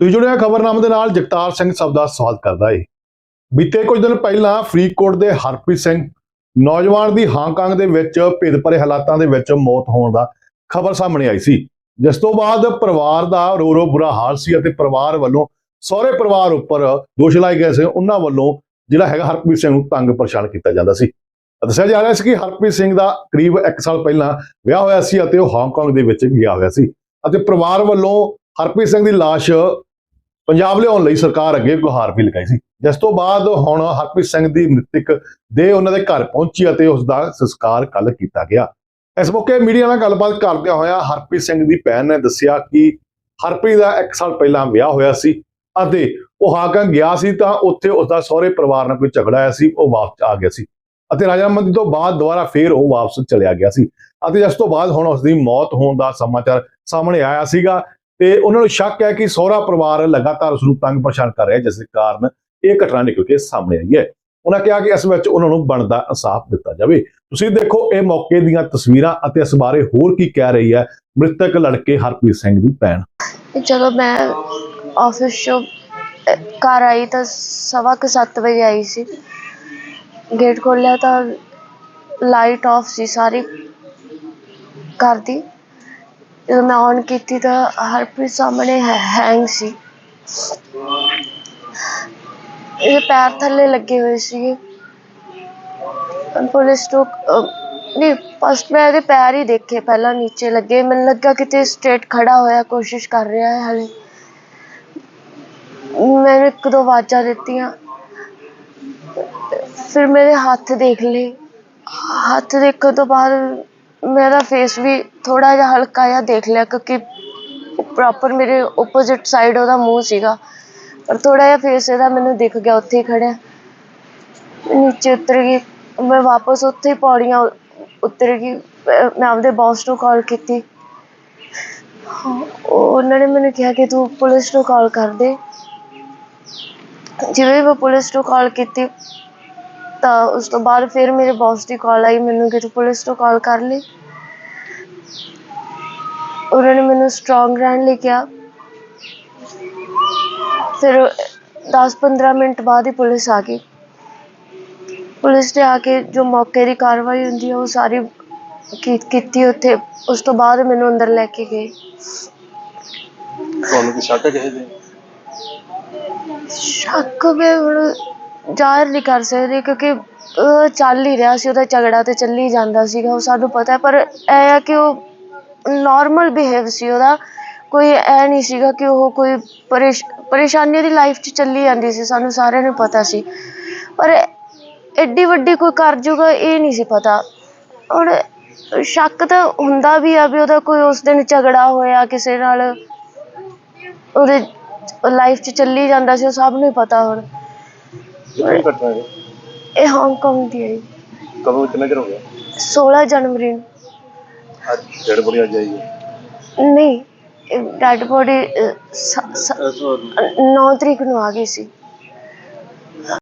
ਤੁਸੀਂ ਜੁੜਿਆ ਖਬਰਨਾਮੇ ਦੇ ਨਾਲ, ਜਗਤਾਰ ਸਿੰਘ ਸਭ ਦਾ ਸਵਾਗਤ ਕਰਦਾ ਏ। ਬੀਤੇ ਕੁਝ ਦਿਨ ਪਹਿਲਾਂ ਫਰੀਦਕੋਟ ਦੇ ਹਰਪ੍ਰੀਤ ਸਿੰਘ ਨੌਜਵਾਨ ਦੀ ਹਾਂਗਕਾਂਗ ਦੇ ਵਿੱਚ ਭੇਦ ਭਰੇ ਹਾਲਾਤਾਂ ਦੇ ਵਿੱਚ ਮੌਤ ਹੋਣ ਦਾ ਖਬਰ ਸਾਹਮਣੇ ਆਈ ਸੀ। ਜਿਸ ਤੋਂ ਬਾਅਦ ਪਰਿਵਾਰ ਦਾ ਰੋ ਰੋ ਬੁਰਾ ਹਾਲ ਸੀ ਅਤੇ ਪਰਿਵਾਰ ਵੱਲੋਂ ਸਹੁਰੇ ਪਰਿਵਾਰ ਉੱਪਰ ਦੋਸ਼ ਲਾਏ ਗਏ ਸੀ। ਉਹਨਾਂ ਵੱਲੋਂ ਜਿਹੜਾ ਹੈਗਾ ਹਰਪ੍ਰੀਤ ਸਿੰਘ ਨੂੰ ਤੰਗ ਪਰੇਸ਼ਾਨ ਕੀਤਾ ਜਾਂਦਾ ਸੀ। ਦੱਸਿਆ ਜਾ ਰਿਹਾ ਸੀ ਕਿ ਹਰਪ੍ਰੀਤ ਸਿੰਘ ਦਾ ਕਰੀਬ 1 ਸਾਲ ਪਹਿਲਾਂ ਵਿਆਹ ਹੋਇਆ ਸੀ ਅਤੇ ਉਹ ਹਾਂਗਕਾਂਗ ਦੇ ਵਿੱਚ ਗਿਆ ਹੋਇਆ ਸੀ। ਅਤੇ ਪਰਿਵਾਰ ਵੱਲੋਂ ਹਰਪ੍ਰੀਤ ਸਿੰਘ ਦੀ ਲਾਸ਼ ਪੰਜਾਬ ਲਿਆਉਣ ਲਈ ਸਰਕਾਰ ਅੱਗੇ ਗੁਹਾਰ ਵੀ ਲਗਾਈ ਸੀ। ਜਿਸ ਤੋਂ ਬਾਅਦ ਹੁਣ ਹਰਪ੍ਰੀਤ ਸਿੰਘ ਦੀ ਮ੍ਰਿਤਕ ਦੇ ਉਹਨਾਂ ਦੇ ਘਰ ਪਹੁੰਚੀ ਅਤੇ ਉਸ ਦਾ ਸੰਸਕਾਰ ਕੱਲ ਕੀਤਾ ਗਿਆ। ਇਸ ਮੌਕੇ ਮੀਡੀਆ ਨਾਲ ਗੱਲਬਾਤ ਕਰਦਿਆਂ ਹੋਇਆ ਹਰਪ੍ਰੀਤ ਸਿੰਘ ਦੀ ਭੈਣ ਨੇ ਦੱਸਿਆ ਕਿ ਹਰਪ੍ਰੀਤ ਦਾ 1 ਸਾਲ ਪਹਿਲਾਂ ਵਿਆਹ ਹੋਇਆ ਸੀ ਅਤੇ ਉਹ ਹਾਕਾਂ ਗਿਆ ਸੀ ਤਾਂ ਉੱਥੇ ਉਸ ਦਾ ਸਹੁਰੇ ਪਰਿਵਾਰ ਨਾਲ ਕੋਈ ਝਗੜਾ ਆਇਆ ਸੀ, ਉਹ ਵਾਪਸ ਆ ਗਿਆ ਸੀ ਅਤੇ ਰਾਜਾਮੰਦੀ ਤੋਂ ਬਾਅਦ ਦੁਬਾਰਾ ਫੇਰ ਉਹ ਵਾਪਸ ਚਲਿਆ ਗਿਆ ਸੀ ਅਤੇ ਇਸ ਤੋਂ ਬਾਅਦ ਹੁਣ ਉਸ ਦੀ ਮੌਤ ਹੋਣ ਦਾ ਸਮਾਚਾਰ ਸਾਹਮਣੇ ਆਇਆ ਸੀਗਾ। ਤੇ ਉਹਨਾਂ ਨੂੰ ਸ਼ੱਕ ਹੈ ਕਿ ਸਹੁਰਾ ਪਰਿਵਾਰ ਲਗਾਤਾਰ ਉਸ ਨੂੰ ਤੰਗ ਪਰੇਸ਼ਾਨ ਕਰ ਰਿਹਾ ਜਿਸ ਦੇ ਕਾਰਨ ਇਹ ਘਟਨਾ ਨਿਕਲ ਕੇ ਸਾਹਮਣੇ ਆਈ ਹੈ। ਉਹਨਾਂ ਕਿਹਾ ਕਿ ਇਸ ਵਿੱਚ ਉਹਨਾਂ ਨੂੰ ਬਣਦਾ ਇਨਸਾਫ ਦਿੱਤਾ ਜਾਵੇ। ਤੁਸੀਂ ਦੇਖੋ, ਇਹ ਮੌਕੇ ਦੀਆਂ ਤਸਵੀਰਾਂ ਅਤੇ ਇਸ ਬਾਰੇ ਹੋਰ ਕੀ ਕਹਿ ਰਹੀ ਹੈ ਮ੍ਰਿਤਕ ਲੜਕੇ ਹਰਪ੍ਰੀਤ ਸਿੰਘ ਦੀ ਭੈਣ। ਜਦੋਂ ਮੈਂ ਆਫਿਸ ਚੋਂ ਘਰ ਆਈ ਤਾਂ ਸਵਾ ਕੇ ਸੱਤ ਵਜੇ ਆਈ ਸੀ। ਗੇਟ ਖੋਲ੍ਹਿਆ ਤਾਂ ਲਾਈਟ ਆਫ ਸੀ ਸਾਰੀ। ਘਰ ਦੀ। ਜਦੋਂ ਮੈਂ ਔਨ ਕੀਤੀ ਤਾਂ ਹਰਪ੍ਰੀਤ ਸਾਹਮਣੇ ਹੈਂਗ ਸੀ। ਇਹਦੇ ਪੈਰ ਥੱਲੇ ਲੱਗੇ ਹੋਏ ਸੀਗੇ। ਪੁਲਿਸ ਤੋਂ ਅਹ, ਨਹੀਂ ਫਸਟ ਮੈਂ ਇਹਦੇ ਪੈਰ ਹੀ ਦੇਖੇ ਪਹਿਲਾਂ ਨੀਚੇ ਲੱਗੇ। ਮੈਨੂੰ ਲੱਗਾ ਕਿਤੇ ਸਟ੍ਰੇਟ ਖੜਾ ਹੋਇਆ ਕੋਸ਼ਿਸ਼ ਕਰ ਰਿਹਾ ਹੈ ਹਲੇ ਮੈਨੂੰ ਇੱਕ ਦੋ ਆਵਾਜ਼ਾਂ ਦਿੱਤੀਆਂ। ਫਿਰ ਮੇਰੇ ਹੱਥ ਦੇਖ ਲਏ। ਹੱਥ ਦੇਖਣ ਤੋਂ ਬਾਅਦ ਮੇਰਾ ਫੇਸ ਵੀ ਥੋੜਾ ਜਿਹਾ ਹਲਕਾ ਜਿਹਾ ਦੇਖ ਲਿਆ ਕਿਉਂਕਿ ਪ੍ਰੋਪਰ ਮੇਰੇ ਆਪੋਜ਼ਿਟ ਸਾਈਡ ਉਹਦਾ ਮੂੰਹ ਸੀਗਾ। ਪਰ ਥੋੜਾ ਜਿਹਾ ਫੇਸ ਇਹਦਾ ਮੈਨੂੰ ਦਿਖ ਗਿਆ, ਉੱਥੇ ਹੀ ਖੜਿਆ ਨੀਚੇ ਉਤਰ ਗਈ। ਮੈਂ ਵਾਪਸ ਉੱਥੇ ਹੀ ਪੌੜੀਆਂ ਉਤਰ ਗਈ। ਮੈਂ ਆਪਦੇ ਬੌਸ ਨੂੰ ਕਾਲ ਕੀਤੀ। ਉਹਨਾਂ ਨੇ ਮੈਨੂੰ ਕਿਹਾ ਕਿ ਤੂੰ ਪੁਲਿਸ ਨੂੰ ਕਾਲ ਕਰ ਦੇ। ਜਿਵੇਂ ਮੈਂ ਪੁਲਿਸ ਨੂੰ ਕਾਲ ਕੀਤੀ ਤਾਂ ਉਸ ਤੋਂ ਬਾਅਦ ਫਿਰ ਮੇਰੇ ਬੌਸ ਦੀ ਕਾਲ ਆਈ ਮੈਨੂੰ ਕਿ ਤੂੰ ਪੁਲਿਸ ਨੂੰ ਕਾਲ ਕਰ ਲਈ। ਉਹਨਾਂ ਨੇ ਮੈਨੂੰ ਸਟਰੋਂਗ ਰਹਿਣ ਲਈ ਕਿਹਾ। ਫਿਰ 10-15 ਮਿੰਟ ਬਾਅਦ ਹੀ ਪੁਲਿਸ ਆ ਗਈ। ਪੁਲਿਸ ਨੇ ਆ ਕੇ ਜੋ ਮੌਕੇ ਦੀ ਕਾਰਵਾਈ ਹੁੰਦੀ ਹੈ ਉਹ ਸਾਰੀ ਕੀਤੀ ਉੱਥੇ। ਉਸ ਤੋਂ ਬਾਅਦ ਮੈਨੂੰ ਅੰਦਰ ਲੈ ਕੇ ਗਏ। ਤੁਹਾਨੂੰ ਕੀ ਸ਼ੱਕ ਕਿਸੇ ਦੇ? ਸ਼ੱਕ ਮੈਂ ਹੁਣ ਜ਼ਾਹਿਰ ਨਹੀਂ ਕਰ ਸਕਦੇ ਕਿਉਂਕਿ ਚੱਲ ਹੀ ਰਿਹਾ ਸੀ, ਉਹਦਾ ਝਗੜਾ ਤਾਂ ਚੱਲੀ ਜਾਂਦਾ ਸੀਗਾ, ਉਹ ਸਾਨੂੰ ਪਤਾ ਪਰ ਇਹ ਆ ਕਿ ਉਹ ਨੋਰਮਲ ਬਿਹੇਵ ਸੀ ਉਹਦਾ। ਕੋਈ ਇਹ ਨਹੀਂ ਸੀਗਾ ਕਿ ਉਹ ਕੋਈ ਪਰੇਸ਼ ਪਰੇਸ਼ਾਨੀ ਉਹਦੀ ਲਾਈਫ 'ਚ ਚੱਲੀ ਜਾਂਦੀ ਸੀ, ਸਾਨੂੰ ਸਾਰਿਆਂ ਨੂੰ ਪਤਾ ਸੀ। ਪਰ ਐਡੀ ਵੱਡੀ ਕੋਈ ਕਰ ਜੂਗਾ ਇਹ ਨਹੀਂ ਸੀ ਪਤਾ। ਹੁਣ ਸ਼ੱਕ ਤਾਂ ਹੁੰਦਾ ਵੀ ਆ ਵੀ ਉਹਦਾ ਕੋਈ ਉਸ ਦਿਨ ਝਗੜਾ ਹੋਇਆ, ਕਿਸੇ ਨਾਲ ਉਹਦੇ ਲਾਈਫ 'ਚ ਚੱਲੀ ਜਾਂਦਾ ਸੀ, ਉਹ ਸਭ ਨੂੰ ਪਤਾ ਹੁਣ। ਘਟਨਾ ਹੈ ਇਹ ਹਾਂਗਕਾਂਗ ਦੀ ਹੈ ਜੀ। ਕਦੋਂ ਕਿੰਨਾ ਚਿਰ ਹੋ ਗਿਆ? 16 ਜਨਵਰੀ ਨੂੰ। ਅੱਜ ਡੇਢ ਬੜੀ ਅੱਜ ਆਈ ਹੈ? ਨਹੀਂ ਡੈਡ ਬੋਡੀ 9 ਤਰੀਕ ਨੂੰ ਆ ਗਈ ਸੀ।